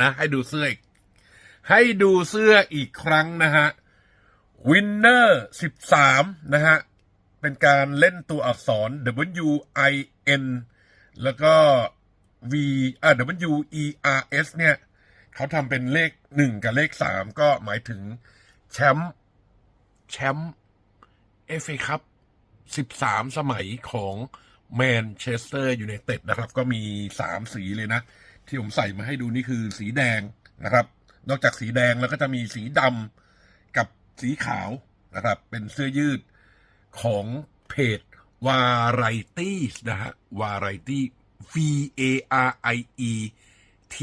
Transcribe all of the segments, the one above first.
นะ ให้ดูเสื้ออีก ให้ดูเสื้ออีกครั้งนะฮะวินเนอร์สิบสามนะฮะ เป็นการเล่นตัวอักษร W I N แล้วก็ V อ่า W E R S เนี่ย เขาทำเป็นเลขหนึ่งกับเลขสามก็หมายถึงแชมป์แชมป์เอฟเอคัพสิบสามสมัยของแมนเชสเตอร์ยูไนเต็ดนะครับ ก็มีสามสีเลยนะ ที่ผมใส่มาให้ดูนี่คือสีแดงนะครับ นอกจากสีแดงแล้วก็จะมีสีดำกับสีขาวนะครับ เป็นเสื้อยืดของเพจ Variety นะฮะ Variety V A R I E T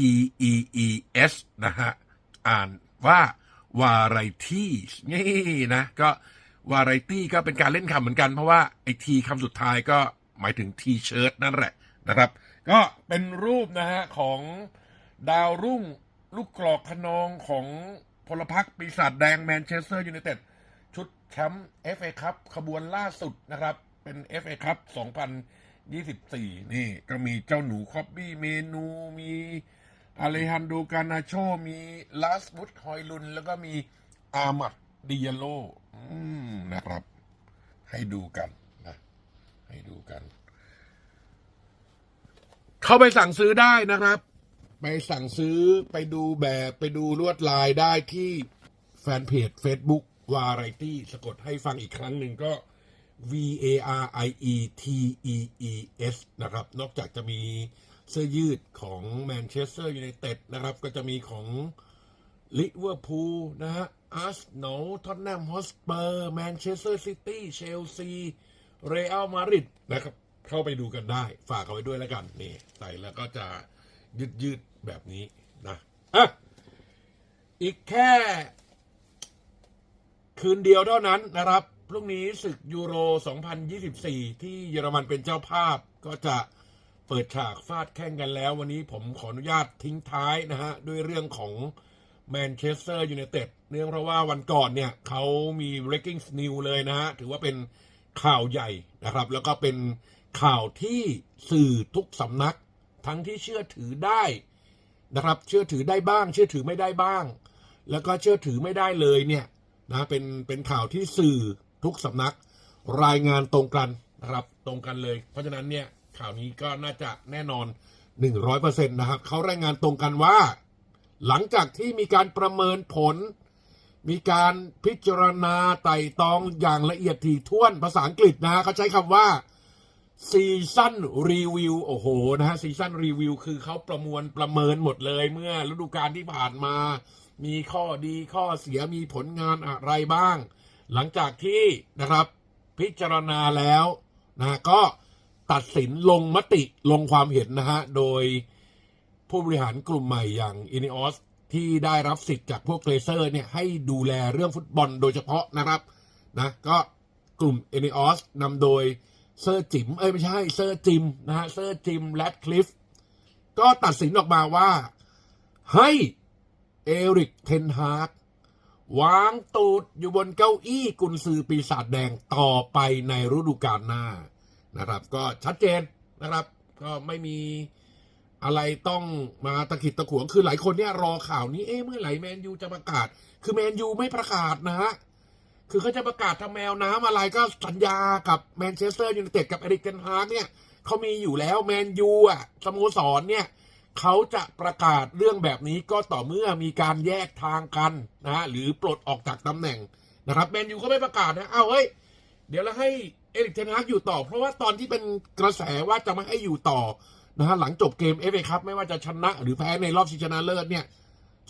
E E S นะฮะ อ่านว่า Variety นี่นะ ก็ Variety ก็เป็นการเล่นคำเหมือนกันเพราะว่าไอทีคำสุดท้ายก็หมายถึงทีเชิร์ตนั่นแหละนะครับ ก็เป็นรูปนะฮะของดาวรุ่งลูกกรอกขนองของพลพรรคปีศาจแดงแมนเชสเตอร์ยูไนเต็ดชุดแชมป์ FA ครับขบวนล่าสุดนะครับ เป็น FA ครับ2024 นี่ก็มีเจ้าหนูคอบบี้เมนูมีอาเลฮันโดกานาโชมีลาสบุตฮอยลุน แล้วก็มีอามัดดิยาโลนะครับ ให้ดูกันนะ ให้ดูกัน เข้าไปสั่งซื้อได้นะครับ ไปสั่งซื้อไปดูแบบไปดูลวดลายได้ที่แฟนเพจ Facebook Variety สะกดให้ฟังอีกครั้งหนึ่งก็ V A R I E T E E S นะครับ นอกจากจะมีเสื้อยืดของแมนเชสเตอร์ยูไนเต็ดนะครับ ก็จะมีของลิเวอร์พูลนะฮะอาร์เซนอลท็อตแนมฮอสเปอร์แมนเชสเตอร์ซิตี้เชลซีเรอัลมาดริดนะครับ เข้าไปดูกันได้ ฝากเอาไว้ด้วยแล้วกันนี่ใส่แล้วก็จะยืดยืดแบบนี้นะอะอีกแค่ คืนเดียวเท่านั้นนะครับพรุ่งนี้ศึกยูโร 2024 ที่เยอรมันเป็นเจ้าภาพก็จะเปิดฉากฟาดแข่งกันแล้ว วันนี้ผมขออนุญาตทิ้งท้ายนะฮะ ด้วยเรื่องของแมนเชสเตอร์ยูไนเต็ดเนื่องเพราะว่าวันก่อนเนี่ยเขามี breaking news เลยนะฮะ ถือว่าเป็นข่าวใหญ่นะครับ แล้วก็เป็น ข่าวที่สื่อทุกสำนัก ทั้งที่เชื่อถือได้นะครับ เชื่อถือได้บ้าง เชื่อถือไม่ได้บ้าง แล้วก็เชื่อถือไม่ได้เลยเนี่ยนะเป็นเป็นข่าวที่สื่อทุกสำนัก รายงานตรงกันนะครับตรงกันเลย เพราะฉะนั้นเนี่ยข่าวนี้ก็น่าจะแน่นอน 100%นะครับเขารายงานตรงกันว่า หลังจากที่มีการประเมินผล มีการพิจารณาไต่ตองอย่างละเอียดถี่ถ้วนภาษาอังกฤษนะฮะเขาใช้คำว่า ซีซั่นรีวิวโอ้โหนะฮะซีซั่นรีวิวคือเขาประมวลประเมินหมดเลยเมื่อฤดูกาลที่ผ่านมา มีข้อดีข้อเสียมีผลงานอะไรบ้าง หลังจากที่นะครับพิจารณาแล้วนะก็ตัดสินลงมติลงความเห็นนะฮะ โดยผู้บริหารกลุ่มใหม่อย่างอินิออสที่ได้รับสิทธิ์จากพวกเกรเซอร์เนี่ยให้ดูแลเรื่องฟุตบอลโดยเฉพาะนะครับนะก็กลุ่มเอนิออสนำโดย เซอร์จิมเอ้ยไม่ใช่เซอร์จิมนะฮะเซอร์จิมแรดคลิฟก็ตัดสินออกมาว่า ให้เอริกเทนฮากวางตูดอยู่บนเก้าอี้กุนซือปีศาจแดงต่อไปในฤดูกาลหน้านะครับ ก็ชัดเจนนะครับ ก็ไม่มีอะไรต้องมาตะขิดตะขวงคือหลายคนเนี่ยรอข่าวนี้เอ๊ะเมื่อไหร่แมนยูจะประกาศ คือแมนยูไม่ประกาศนะฮะ คือเขาจะประกาศทำแมวน้ำอะไรก็สัญญากับแมนเชสเตอร์ยูไนเต็ดกับเอริกเทนฮากเนี่ยเขามีอยู่แล้วแมนยูอะสโมสรเนี่ยเขาจะประกาศเรื่องแบบนี้ก็ต่อเมื่อมีการแยกทางกันนะฮะหรือปลดออกจากตำแหน่งนะครับแมนยูก็ไม่ประกาศนะเอาวเฮ้ยเดี๋ยวเราให้เอริกเทนฮากอยู่ต่อ เพราะว่าตอนที่เป็นกระแสว่าจะไม่ให้อยู่ต่อนะฮะหลังจบเกมเอฟเอคัพไม่ว่าจะชนะหรือแพ้ในรอบชิงชนะเลิศเนี่ย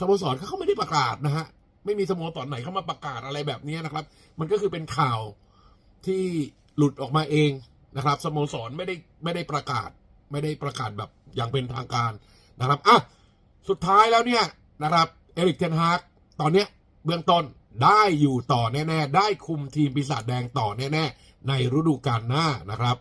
สโมสรเขาไม่ได้ประกาศนะฮะ ไม่มีสโมสรไหนเข้ามาประกาศอะไรแบบนี้นะครับ มันก็คือเป็นข่าวที่หลุดออกมาเองนะครับสโมสรไม่ได้ไม่ได้ประกาศ ไม่ได้ประกาศแบบอย่างเป็นทางการนะครับอะสุดท้ายแล้วเนี่ยนะครับเอริกเทนฮากตอนเนี้ยเบื้องต้นได้อยู่ต่อแน่ ๆ ได้คุมทีมปีศาจแดงต่อแน่ ๆ ในฤดูกาลหน้านะครับ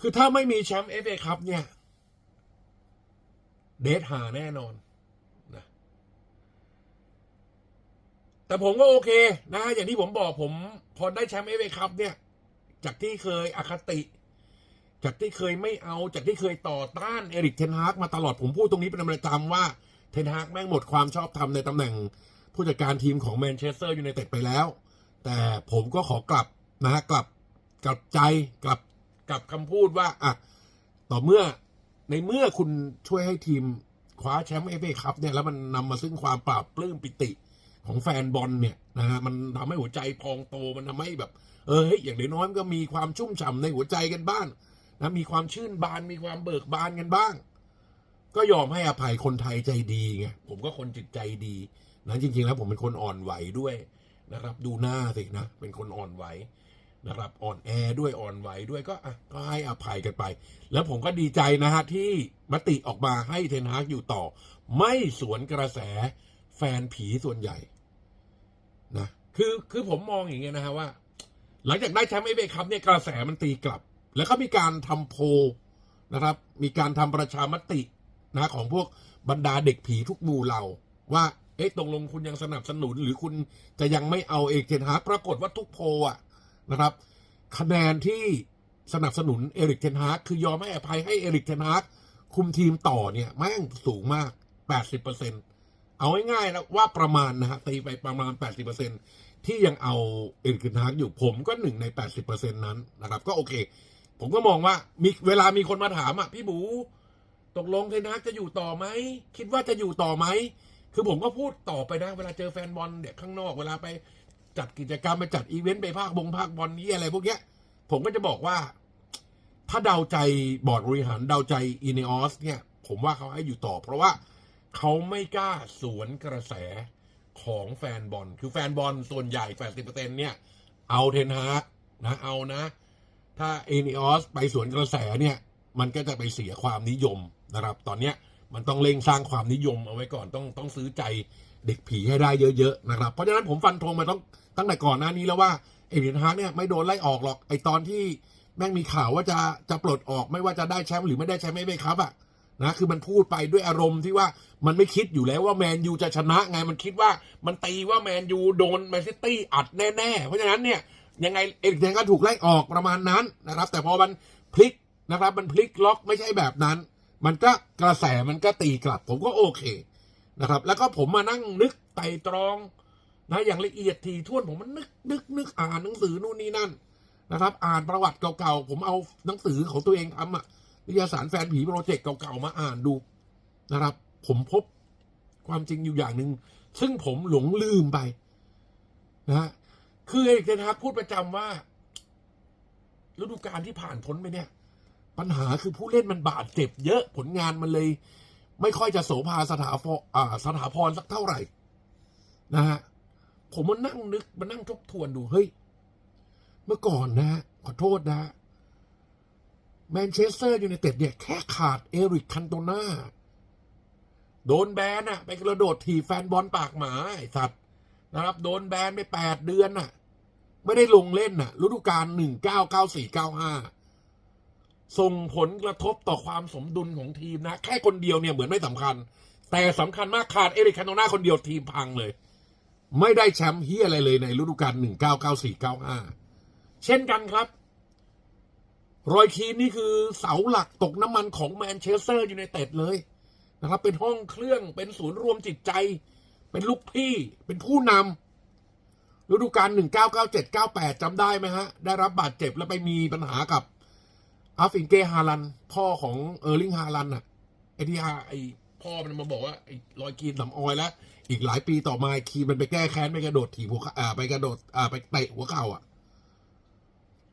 คือถ้าไม่มีแชมป์เอฟเอคัพเนี่ย เดทหาแน่นอนนะแต่ผมก็โอเคนะอย่างที่ผมบอกผม พอได้แชมป์เอฟเอคัพเนี่ย จากที่เคยอคติ จากที่เคยไม่เอา จากที่เคยต่อต้านเอริกเทนฮากมาตลอดผมพูดตรงนี้เป็นประจำว่าเทนฮากแม่งหมดความชอบธรรมในตำแหน่งผู้จัดการทีมของแมนเชสเตอร์ยูไนเต็ดไปแล้ว แต่ผมก็ขอกลับนะฮะกลับกลับใจกลับ กับคำพูดว่าอะต่อเมื่อในเมื่อคุณช่วยให้ทีมคว้าแชมป์เอฟเอคัพเนี่ยแล้วมันนำมาซึ่งความปราบปลื้มปิติของแฟนบอลเนี่ยนะฮะมันทำให้หัวใจพองโตมันทำให้แบบ เอออย่างน้อยๆมันก็มีความชุ่มฉ่ำในหัวใจกันบ้างนะมีความชื่นบานมีความเบิกบานกันบ้าง ก็ยอมให้อภัยคนไทยใจดีไงผมก็คนจิตใจดีนะจริง ๆ แล้วผมเป็นคนอ่อนไหวด้วยนะครับ ดูหน้าสินะเป็นคนอ่อนไหว นะครับอ่อนแอด้วยอ่อนไหวด้วยก็อะก็ให้อภัยกันไป แล้วผมก็ดีใจนะฮะที่มติออกมาให้เทนฮากอยู่ต่อ ไม่สวนกระแสแฟนผีส่วนใหญ่นะคือคือผมมองอย่างเงี้ยนะฮะว่า หลังจากได้แชมป์เอเอคัพเนี่ยกระแสมันตีกลับ แล้วก็มีการทำโพนะครับ มีการทำประชามตินะของพวกบรรดาเด็กผีทุกหมู่เหล่าว่าเอ๊ะตกลงคุณยังสนับสนุนหรือคุณจะยังไม่เอาเอกเทนฮากปรากฏว่าทุกโพลอะ นะครับ คะแนนที่สนับสนุนเอริกเทนฮากคือยอมให้อภัยให้เอริกเทนฮากคุมทีมต่อเนี่ยแม่งสูงมาก 80%เอาง่ายๆแล้วว่าประมาณนะฮะตีไปประมาณ 80%ที่ยังเอาเอริกเทนฮากอยู่ผมก็หนึ่งใน 80%นั้นนะครับ ก็โอเค ผมก็มองว่ามีเวลามีคนมาถามอะพี่บูตกลงเทนฮากจะอยู่ต่อไหมคิดว่าจะอยู่ต่อไหมคือผมก็พูดต่อไปนะ เวลาเจอแฟนบอลเด็กข้างนอกเวลาไป จัดกิจกรรมไปจัดอีเวนต์ไปภาคบงภาคบอลนี่อะไรพวกเนี้ย ผมก็จะบอกว่า ถ้าเดาใจบอร์ดบริหารเดาใจอีเนอสเนี่ย ผมว่าเขาให้อยู่ต่อ เพราะว่าเขาไม่กล้าสวนกระแสของแฟนบอล คือแฟนบอลส่วนใหญ่80%เนี่ย เอาเทนฮากนะเอานะ ถ้าเอเนอสไปสวนกระแสเนี่ย มันก็จะไปเสียความนิยมนะครับ ตอนเนี้ยมันต้องเร่งสร้างความนิยมเอาไว้ก่อนต้องต้องซื้อใจ เด็กผีให้ได้เยอะๆนะครับ เพราะฉะนั้นผมฟันธงมาต้องตั้งแต่ก่อนหน้านี้แล้วว่าเอเนฮากเนี่ยไม่โดนไล่ออกหรอกไอตอนที่แม่งมีข่าวว่าจะจะปลดออกไม่ว่าจะได้แชมป์หรือไม่ได้แชมป์ไม่ไม่ครับอะนะคือมันพูดไปด้วยอารมณ์ที่ว่ามันไม่คิดอยู่แล้วว่าแมนยูจะชนะไงมันคิดว่ามันตีว่าแมนยูโดนแมนซิตี้อัดแน่ๆ เพราะฉะนั้นเนี่ยยังไงเอริกเทนก็ถูกไล่ออกประมาณนั้นนะครับ แต่พอมันพลิกนะครับ มันพลิกล็อกไม่ใช่แบบนั้น มันก็กระแสมันก็ตีกลับ ผมก็โอเค นะครับ แล้วก็ผมมานั่งนึกไต่ตรองนะอย่างละเอียดทีท่วนผมมันนึกนึกนึกอ่านหนังสือนู่นนี่นั่นนะครับ อ่านประวัติเก่าๆผมเอาหนังสือของตัวเองทำอะนิยาสารแฟนผีโปรเจกต์เก่าๆมาอ่านดูนะครับ ผมพบความจริงอยู่อย่างหนึ่งซึ่งผมหลงลืมไปนะคือเอกเทนฮากพูดประจำว่าฤดูกาลที่ผ่านพ้นไปเนี่ย ปัญหาคือผู้เล่นมันบาดเจ็บเยอะผลงานมันเลย ไม่ค่อยจะโสภาสถาพรอ่าสถาพรสักเท่าไหร่ นะฮะผมมานั่งนึกมานั่งทบทวนดูเฮ้ย เมื่อก่อนนะขอโทษนะแมนเชสเตอร์ยูไนเต็ดเนี่ยแค่ขาดเอริกคันโตนาโดนแบนอะไปกระโดดถีบแฟนบอลปากหมาไอ้สัตว์นะครับ โดนแบนไปแปดเดือนน่ะไม่ได้ลงเล่นน่ะฤดูกาลหนึ่งเก้าเก้าสี่เก้าห้า ส่งผลกระทบต่อความสมดุลของทีมนะ แค่คนเดียวเนี่ยเหมือนไม่สำคัญ แต่สำคัญมากขาดเอริกคานโตนาคนเดียวทีมพังเลย ไม่ได้แชมป์เฮียอะไรเลยในฤดูกาลหนึ่งเก้าเก้าสี่เก้าห้าเช่นกันครับ รอยคีนนี่คือเสาหลักตกน้ำมันของแมนเชสเตอร์ยูไนเต็ดเลยนะครับ เป็นห้องเครื่องเป็นศูนย์รวมจิตใจ เป็นลูกพี่เป็นผู้นำฤดูกาลหนึ่งเก้าเก้าเจ็ดเก้าแปดจำได้ไหมฮะ ได้รับบาดเจ็บแล้วไปมีปัญหากับ อาฟินเกฮาลัน พ่อของเออร์ลิงฮาลันน่ะไอที่ฮาไอพ่อมันมาบอกว่าไอรอยคีนสำออยแล้วอีกหลายปีต่อมาคีนมันไปแก้แค้นไปกระโดดถีบหัวอ่าไปกระโดดอ่าไปเตะหัวเข่าอะ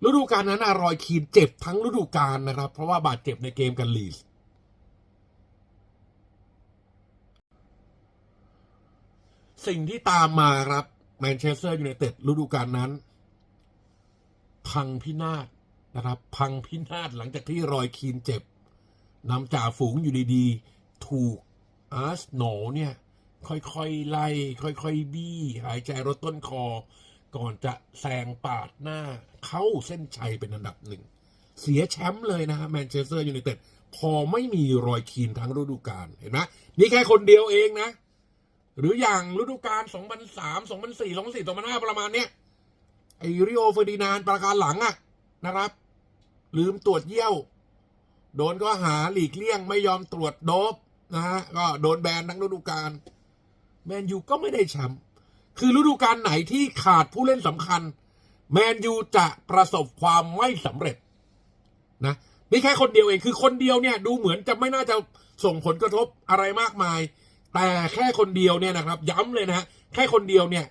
ฤดูกาลนั้นอะรอยคีนเจ็บทั้งฤดูกาลนะครับ เพราะว่าบาดเจ็บในเกมกันลีสสิ่งที่ตามมาครับแมนเชสเตอร์ยูไนเต็ดฤดูกาลนั้น พังพินาศ นะครับ พังพินาศหลังจากที่รอยคีนเจ็บนำจ่าฝูงอยู่ดีๆ ถูกอาร์สโนเนี่ย ค่อยๆ ไล่ ค่อยๆ บี้ หายใจรถต้นคอ ก่อนจะแซงปาดหน้า เข้าเส้นชัยเป็นอันดับหนึ่ง เสียแชมป์เลยนะฮะแมนเชสเตอร์ยูไนเต็ดพอไม่มีรอยคีนทั้งฤดูกาลเห็นไหมนี่แค่คนเดียวเองนะ หรืออย่างฤดูกาล 2003 2004 2004 2005 ประมาณเนี้ยไอริโอเฟอร์ดินานประการหลังอะนะครับ ลืมตรวจเยี่ยว โดนก็หาหลีกเลี่ยงไม่ยอมตรวจโดบนะฮะก็โดนแบนทั้งฤดูกาลแมนยูก็ไม่ได้แชมป์คือฤดูกาลไหนที่ขาดผู้เล่นสำคัญ แมนยูจะประสบความไม่สำเร็จนะนี่แค่คนเดียวเองคือคนเดียวเนี่ยดูเหมือนจะไม่น่าจะส่งผลกระทบอะไรมากมาย แต่แค่คนเดียวเนี่ยนะครับ ย้ำเลยนะฮะแค่คนเดียวเนี่ย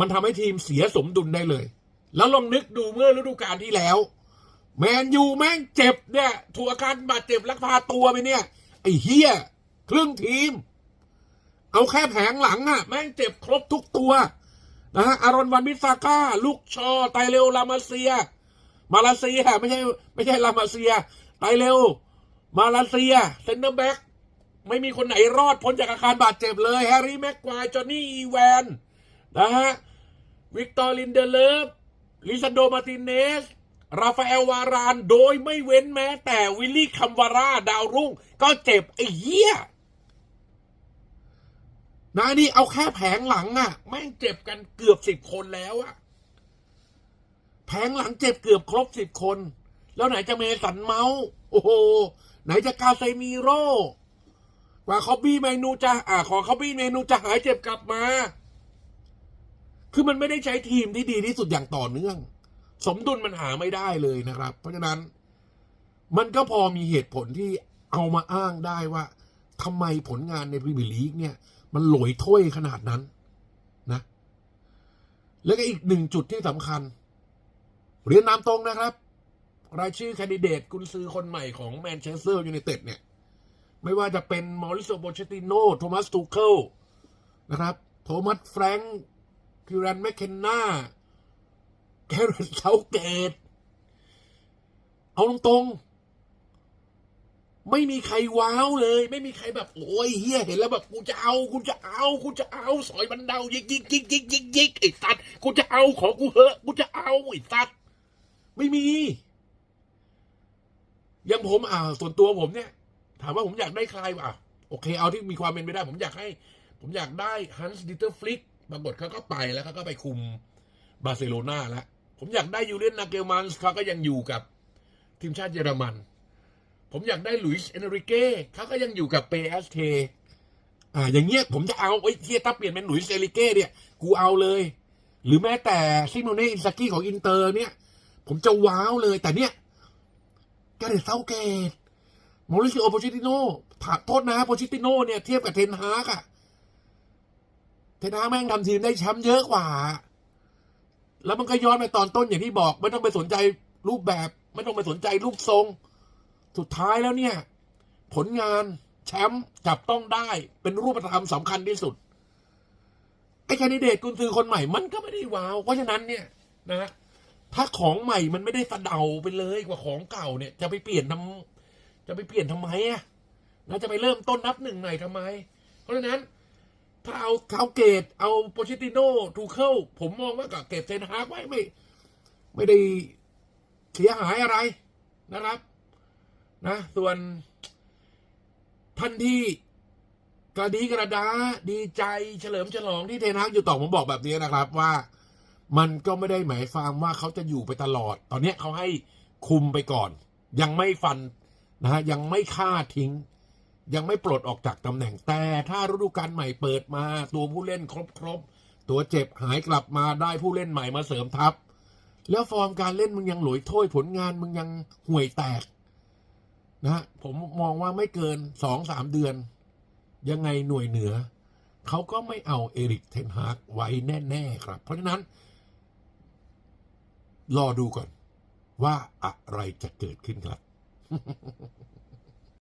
มันทำให้ทีมเสียสมดุลได้เลย แล้วลองนึกดูเมื่อฤดูกาลที่แล้ว แมนยูแม่งเจ็บเนี่ยถูกอาการบาดเจ็บลักพาตัวไปเนี่ย ไอ้เฮียครึ่งทีม เอาแค่แผงหลังอะแม่งเจ็บครบทุกตัวนะฮะอารอนวันมิซาก้า ลูกชอ ไตเรลลามาเซีย มาลาเซียไม่ใช่ไม่ใช่ลามาเซีย ไตเรลมาลาเซียเซนเตอร์แบ็กไม่มีคนไหนรอดพ้นจากอาการบาดเจ็บเลย แฮร์รี่แม็กควายจอห์นนี่อีแวนนะฮะวิกตอร์ลินเดเลฟลิซันโดมาติเนส ราฟาเอลวารานโดยไม่เว้นแม้ แต่วิลลี่คัมวาร่าดาวรุ่ง ก็เจ็บไอ้เหี้ยนะนี่เอาแค่แผงหลังอะแม่งเจ็บกันเกือบสิบคนแล้วอะแผงหลังเจ็บเกือบครบสิบคน แล้วไหนจะเมสันเมาส์โอ้โห ไหนจะกาเซมีโร่กว่าคอบบี้เมนูจะอ่าขอคอบบี้เมนูจะหายเจ็บกลับมา คือมันไม่ได้ใช้ทีมที่ดีที่สุดอย่างต่อเนื่อง สมดุลมันหาไม่ได้เลยนะครับ เพราะฉะนั้น มันก็พอมีเหตุผลที่เอามาอ้างได้ว่าทำไมผลงานในพรีเมียร์ลีกเนี่ย มันหลอยถ้วยขนาดนั้นนะ แล้วก็อีกหนึ่งจุดที่สำคัญ เรียนนามตรงนะครับ รายชื่อแคนดิเดตกุนซือคนใหม่ของแมนเชสเตอร์ยูไนเต็ดเนี่ย ไม่ว่าจะเป็นมอริโซโบเชติโนโทมัสตูเคิลนะครับ โทมัสแฟรงค์คิรันแมคเคนนา แครตเซาเกต เอาตรงๆ ไม่มีใครว้าวเลย ไม่มีใครแบบ โอ้ยเฮียเห็นแล้วแบบกูจะเอากูจะเอากูจะเอา สอยบันเดายิกยิกยิกยิกยิกยิกไอ้สัตว์กูจะเอาของกูเหอะกูจะเอาไอ้สัตว์ไม่มีอย่างผมอ่าส่วนตัวผมเนี่ย ถามว่าผมอยากได้ใครวะโอเค เอาที่มีความเป็นไปได้ ผมอยากให้ ผมอยากได้ฮันส์ดิเตอร์ฟลิกปรากฏเขาก็ไปแล้วเขาก็ไปคุมบาร์เซโลนาแล้ว ผมอยากได้ยูเลียนนาเกลมันส์เขาก็ยังอยู่กับทีมชาติเยอรมัน ผมอยากได้หลุยส์เอนริเก้เขาก็ยังอยู่กับเปเอสเทอ่าอย่างเงี้ยผมจะเอาไอ้เทียถ้าเปลี่ยนเป็นหลุยส์เอริเก้เนี่ย กูเอาเลย หรือแม้แต่ซิโนเน่อินซากิของอินเตอร์เนี่ย ผมจะว้าวเลยแต่เนี่ยแกเรตเซาเกตมอริซิโอโปชิติโนถามโทษนะโปชิติโน่เนี่ยเทียบกับเทนฮากอะเทนฮากแม่งทำทีมได้แชมป์เยอะกว่า แล้วมันก็ย้อนไปตอนต้นอย่างที่บอก ไม่ต้องไปสนใจรูปแบบ ไม่ต้องไปสนใจรูปทรง สุดท้ายแล้วเนี่ย ผลงานแชมป์จับต้องได้เป็นรูปธรรมสำคัญที่สุดไอ้แคนดิเดตกุนซือคนใหม่มันก็ไม่ได้ว้าว เพราะฉะนั้นเนี่ยนะถ้าของใหม่มันไม่ได้สะเดาไปเลยกว่าของเก่าเนี่ย จะไปเปลี่ยนทำจะไปเปลี่ยนทำไมอะเราจะไปเริ่มต้นนับหนึ่งใหม่ทำไม เพราะฉะนั้น ถ้าเอาเอาเกตเอาโปชิติโน่ทูเคิลผมมองว่ากับเก็บเซนฮาร์กไว้ไม่ ไม่ได้เสียหายอะไรนะครับ นะ ส่วนท่านที่กระดีกระดา ดีใจเฉลิมฉลองที่เทนฮากอยู่ต่อผมบอกแบบนี้นะครับ ว่ามันก็ไม่ได้หมายความว่าเขาจะอยู่ไปตลอด ตอนนี้เขาให้คุมไปก่อน ยังไม่ฟันนะฮะยังไม่ฆ่าทิ้ง ยังไม่ปลดออกจากตำแหน่งแต่ถ้าฤดูกาลใหม่เปิดมา ตัวผู้เล่นครบครบตัวเจ็บหายกลับมาได้ผู้เล่นใหม่มาเสริมทัพ แล้วฟอร์มการเล่นมึงยังหลอยถ้วยผลงานมึงยังห่วยแตกนะฮะผมมองว่าไม่เกินสองสามเดือน ยังไงหน่วยเหนือ เขาก็ไม่เอาเอริกเทนฮากไว้แน่ ๆ ครับ เพราะฉะนั้น รอดูก่อน ว่าอะไรจะเกิดขึ้นครับ